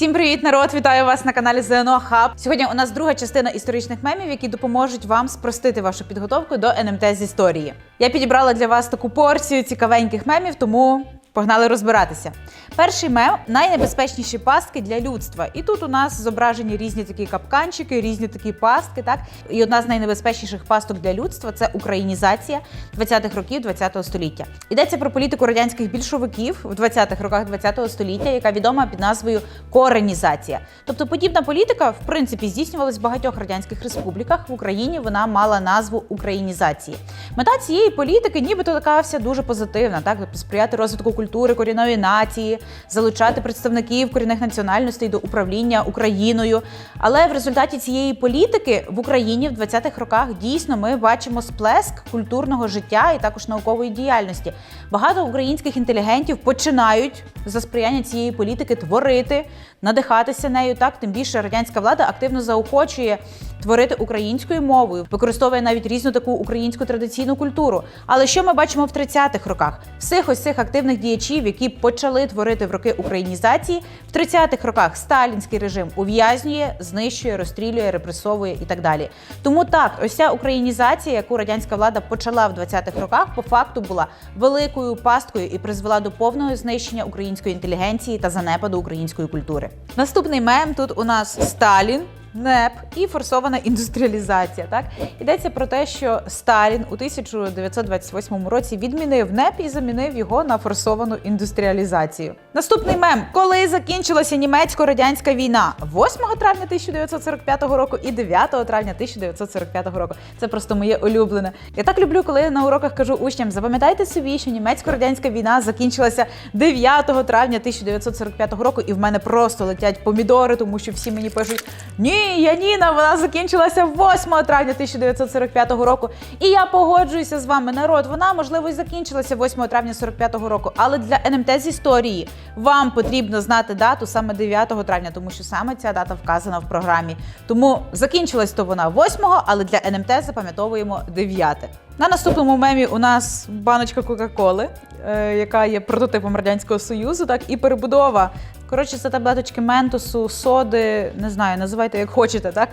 Всім привіт, народ! Вітаю вас на каналі ЗНО Хаб. Сьогодні у нас друга частина історичних мемів, які допоможуть вам спростити вашу підготовку до НМТ з історії. Я підібрала для вас таку порцію цікавеньких мемів, тому погнали розбиратися. Перший мем найнебезпечніші пастки для людства. І тут у нас зображені різні такі капканчики, різні такі пастки. Так і одна з найнебезпечніших пасток для людства це українізація 20-х років 20-го століття. Йдеться про політику радянських більшовиків в 20-х роках 20-го століття, яка відома під назвою коренізація. Тобто подібна політика, в принципі, здійснювалась в багатьох радянських республіках. В Україні вона мала назву українізації. Мета цієї політики, нібито така вся дуже позитивна, так сприяти розвитку культури корінної нації, залучати представників корінних національностей до управління Україною. Але в результаті цієї політики в Україні в 20-х роках дійсно ми бачимо сплеск культурного життя і також наукової діяльності. Багато українських інтелігентів починають за сприяння цієї політики творити, надихатися нею. Так тим більше радянська влада активно заохочує творити українською мовою, використовує навіть різну таку українську традиційну культуру. Але що ми бачимо в 30-х роках? Всіх ось цих активних діячів, які почали творити в роки українізації, в 30-х роках сталінський режим ув'язнює, знищує, розстрілює, репресовує і так далі. Тому так, ось ця українізація, яку радянська влада почала в 20-х роках, по факту була великою пасткою і призвела до повного знищення української інтелігенції та занепаду української культури. Наступний мем тут у нас Сталін. НЕП і форсована індустріалізація. Так йдеться про те, що Сталін у 1928 році відмінив НЕП і замінив його на форсовану індустріалізацію. Наступний мем: коли закінчилася німецько-радянська війна 8 травня 1945 року і 9 травня 1945 року. Це просто моє улюблене. Я так люблю, коли на уроках кажу учням: запам'ятайте собі, що німецько-радянська війна закінчилася 9 травня 1945 року, і в мене просто летять помідори, тому що всі мені пишуть: Ні, Яніна, вона закінчилася 8 травня 1945 року. І я погоджуюся з вами, народ. Вона можливо і закінчилася 8 травня 45 року, але для НМТ з історії вам потрібно знати дату саме 9 травня, тому що саме ця дата вказана в програмі. Тому закінчилась то вона 8, але для НМТ запам'ятовуємо 9. На наступному мемі у нас баночка Кока-Коли, е, яка є прототипом радянського союзу, так і перебудова. Коротше, це таблеточки ментосу, соди, не знаю, називайте як хочете, так.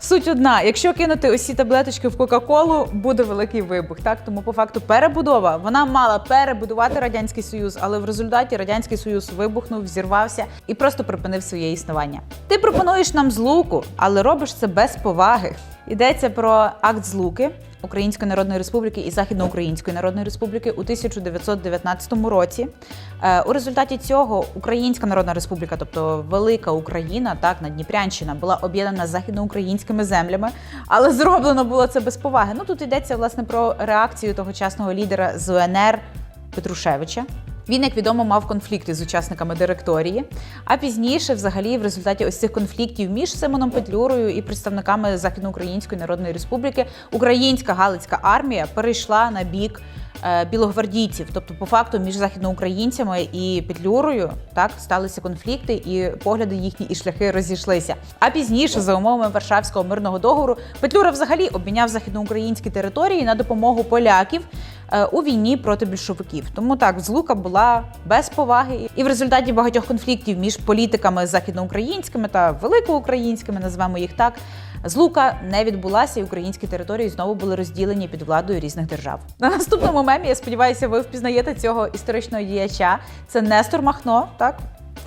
Суть одна: якщо кинути усі таблеточки в Кока-Колу, буде великий вибух. Так тому по факту перебудова вона мала перебудувати радянський союз, але в результаті радянський союз вибухнув, взірвався і просто припинив своє існування. Ти пропонуєш нам злуку, але робиш це без поваги. Йдеться про акт злуки Української Народної Республіки і Західноукраїнської Народної Республіки у 1919 році. Е, У результаті цього Українська Народна Республіка, тобто Велика Україна, так Надніпрянщина, була об'єднана західноукраїнськими землями, але зроблено було це без поваги. Ну тут йдеться власне про реакцію тогочасного лідера з УНР Петрушевича. Він, як відомо, мав конфлікти з учасниками директорії. А пізніше, взагалі, в результаті ось цих конфліктів між Симоном Петлюрою і представниками Західноукраїнської Народної Республіки Українська Галицька армія перейшла на бік е, білогвардійців. Тобто, по факту, між західноукраїнцями і Петлюрою так сталися конфлікти, і погляди їхні і шляхи розійшлися. А пізніше, за умовами Варшавського мирного договору, Петлюра взагалі обміняв західноукраїнські території на допомогу поляків у війні проти більшовиків. Тому так, злука була без поваги, і в результаті багатьох конфліктів між політиками західноукраїнськими та великоукраїнськими, називаємо їх так. Злука не відбулася, і українські території знову були розділені під владою різних держав. На наступному мемі я сподіваюся, ви впізнаєте цього історичного діяча. Це Нестор Махно, так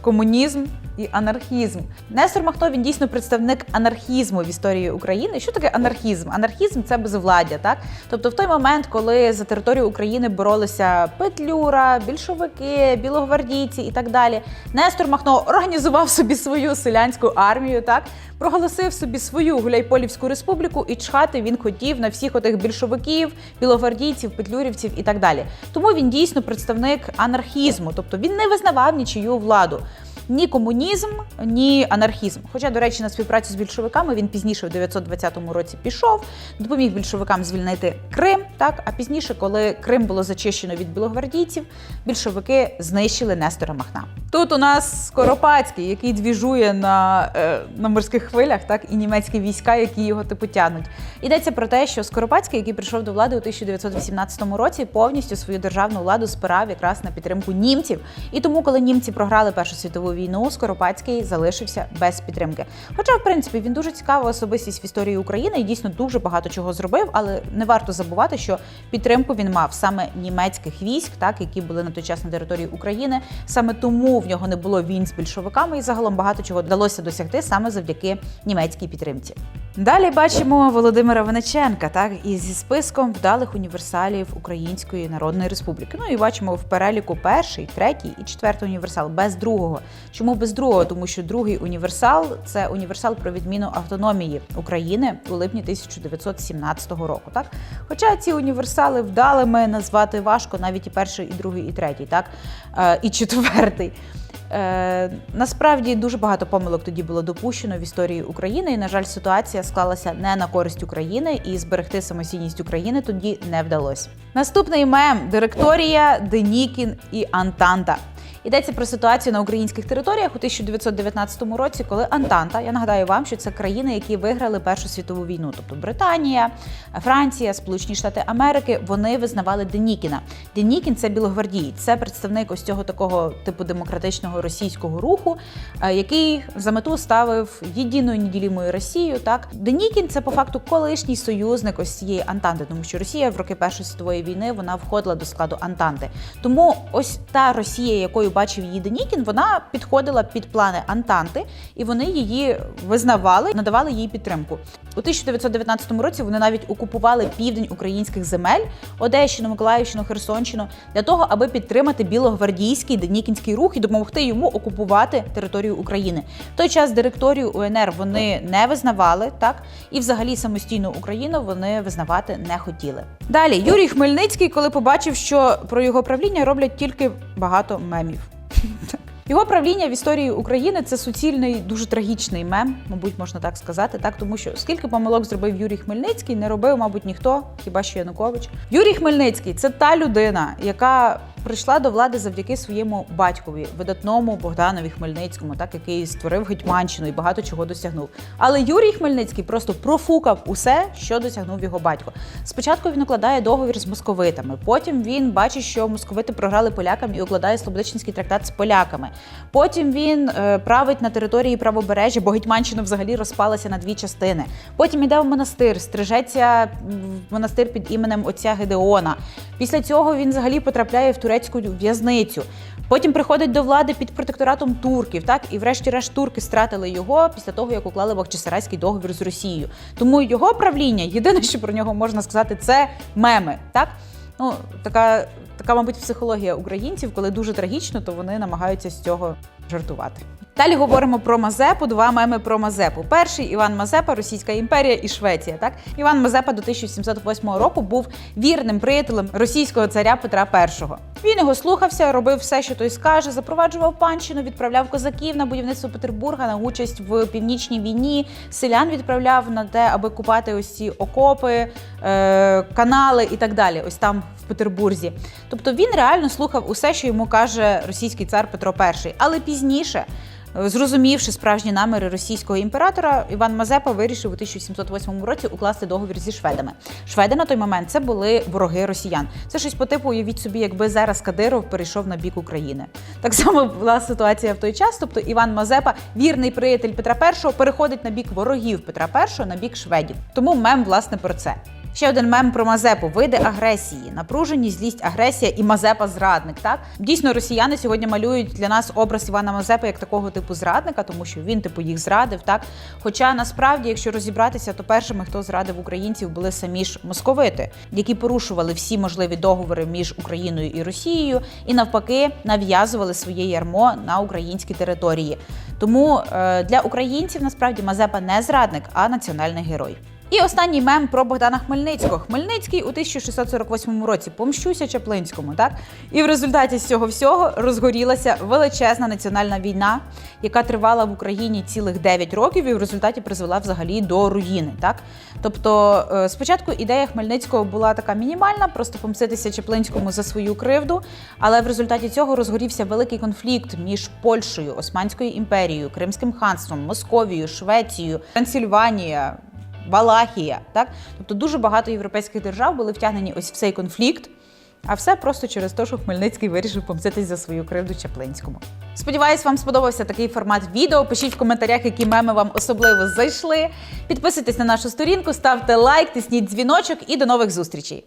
комунізм і анархізм. Нестор Махно він дійсно представник анархізму в історії України. Що таке анархізм? Анархізм це безвладдя, так тобто, в той момент, коли за територію України боролися Петлюра, більшовики, білогвардійці і так далі, Нестор Махно організував собі свою селянську армію, так проголосив собі свою Гуляйполівську республіку, і чхати він хотів на всіх отих більшовиків, білогвардійців, петлюрівців і так далі. Тому він дійсно представник анархізму, тобто він не визнавав нічию владу. Ні комунізм, ні анархізм. Хоча, до речі, на співпрацю з більшовиками він пізніше, в 920 році, пішов, допоміг більшовикам звільнити Крим. Так, а пізніше, коли Крим було зачищено від білогвардійців, більшовики знищили Нестора Махна. Тут у нас Скоропадський, який двіжує на, е, на морських хвилях, так і німецькі війська, які його типу тягнуть. Йдеться про те, що Скоропадський, який прийшов до влади у 1918 році, повністю свою державну владу спирав якраз на підтримку німців. І тому, коли німці програли Першу світову війну Скоропадський залишився без підтримки. Хоча, в принципі, він дуже цікава особистість в історії України і дійсно дуже багато чого зробив, але не варто забувати, що підтримку він мав саме німецьких військ, так які були на той час на території України. Саме тому в нього не було війн з більшовиками, і загалом багато чого вдалося досягти саме завдяки німецькій підтримці. Далі бачимо Володимира Венеченка, так і зі списком вдалих універсалів Української Народної Республіки. Ну і бачимо в переліку перший, третій і четвертий універсал без другого. Чому без другого? Тому що другий універсал це універсал про відміну автономії України у липні 1917 року. Так, хоча ці універсали вдалими назвати важко, навіть і перший, і другий, і третій, так е, і четвертий. Е, насправді дуже багато помилок тоді було допущено в історії України, і на жаль, ситуація склалася не на користь України, і зберегти самостійність України тоді не вдалося. Наступний мем директорія, Денікін і Антанта. Йдеться про ситуацію на українських територіях у 1919 році, коли Антанта, я нагадаю вам, що це країни, які виграли Першу світову війну, тобто Британія, Франція, Сполучені Штати Америки, вони визнавали Денікіна. Денікін це білогвардієць, це представник ось цього такого типу демократичного російського руху, е, який за мету ставив єдиною неділімою Росію. Так Денікін це по факту колишній союзник ось цієї Антанти, тому що Росія в роки Першої світової війни вона входила до складу Антанти. Тому ось та Росія, якою бачив її Денікін, вона підходила під плани Антанти, і вони її визнавали, надавали їй підтримку. У 1919 році вони навіть окупували південь українських земель, Одещину, Миколаївщину, Херсонщину для того, аби підтримати білогвардійський денікінський рух і допомогти йому окупувати територію України. В той час директорію УНР вони не визнавали так, і взагалі самостійну Україну вони визнавати не хотіли. Далі Юрій Хмельницький, коли побачив, що про його правління роблять тільки багато мемів. Його правління в історії України це суцільний, дуже трагічний мем, мабуть, можна так сказати, так тому що скільки помилок зробив Юрій Хмельницький, не робив, мабуть, ніхто, хіба що Янукович. Юрій Хмельницький це та людина, яка прийшла до влади завдяки своєму батькові, видатному Богданові Хмельницькому, так який створив Гетьманщину і багато чого досягнув. Але Юрій Хмельницький просто профукав усе, що досягнув його батько. Спочатку він укладає договір з московитами. Потім він бачить, що московити програли полякам і укладає Слободичинський трактат з поляками. Потім він е, править на території правобережжя, бо Гетьманщина взагалі розпалася на дві частини. Потім йде в монастир, стрижеться в монастир під іменем отця Гедеона. Після цього він взагалі потрапляє в турецьку в'язницю. Потім приходить до влади під протекторатом турків, так і врешті-решт турки стратили його після того, як уклали Бахчисарайський договір з Росією. Тому його правління, єдине, що про нього можна сказати, це меми. Так ну така, така, мабуть, психологія українців, коли дуже трагічно, то вони намагаються з цього жартувати. Далі говоримо про Мазепу. Два меми про Мазепу. Перший Іван Мазепа, Російська імперія і Швеція. Так Іван Мазепа до 1708 року був вірним приятелем російського царя Петра І. Він його слухався, робив все, що той скаже, запроваджував панщину, відправляв козаків на будівництво Петербурга на участь в північній війні. Селян відправляв на те, аби купати ось ці окопи, е, канали і так далі. Ось там в Петербурзі. Тобто він реально слухав усе, що йому каже російський цар Петро І. Але пізніше. Зрозумівши справжні наміри російського імператора, Іван Мазепа вирішив у 1708 році укласти договір зі шведами. Шведи на той момент це були вороги росіян. Це щось по типу, уявіть собі, якби зараз Кадиров перейшов на бік України. Так само була ситуація в той час. Тобто Іван Мазепа, вірний приятель Петра І, переходить на бік ворогів Петра І, на бік шведів. Тому мем власне про це. Ще один мем про Мазепу види агресії, напруженість, злість, агресія і Мазепа зрадник. Так дійсно, росіяни сьогодні малюють для нас образ Івана Мазепи як такого типу зрадника, тому що він типу їх зрадив. Так, хоча насправді, якщо розібратися, то першими, хто зрадив українців, були самі ж московити, які порушували всі можливі договори між Україною і Росією, і навпаки нав'язували своє ярмо на українські території. Тому е, для українців насправді Мазепа не зрадник, а національний герой. І останній мем про Богдана Хмельницького. Хмельницький у 1648 році помщуся Чаплинському, так? І в результаті з цього всього розгорілася величезна національна війна, яка тривала в Україні цілих 9 років і в результаті призвела взагалі до руїни. Так? Тобто, е, спочатку ідея Хмельницького була така мінімальна, просто помститися Чаплинському за свою кривду. Але в результаті цього розгорівся великий конфлікт між Польщею, Османською імперією, Кримським ханством, Московією, Швецією, Трансильванія. Валахія, так тобто дуже багато європейських держав були втягнені ось в цей конфлікт. А все просто через те, що Хмельницький вирішив помститись за свою кривду Чаплинському. Сподіваюсь, вам сподобався такий формат відео. Пишіть в коментарях, які меми вам особливо зайшли. Підписуйтесь на нашу сторінку, ставте лайк, тисніть дзвіночок і до нових зустрічей.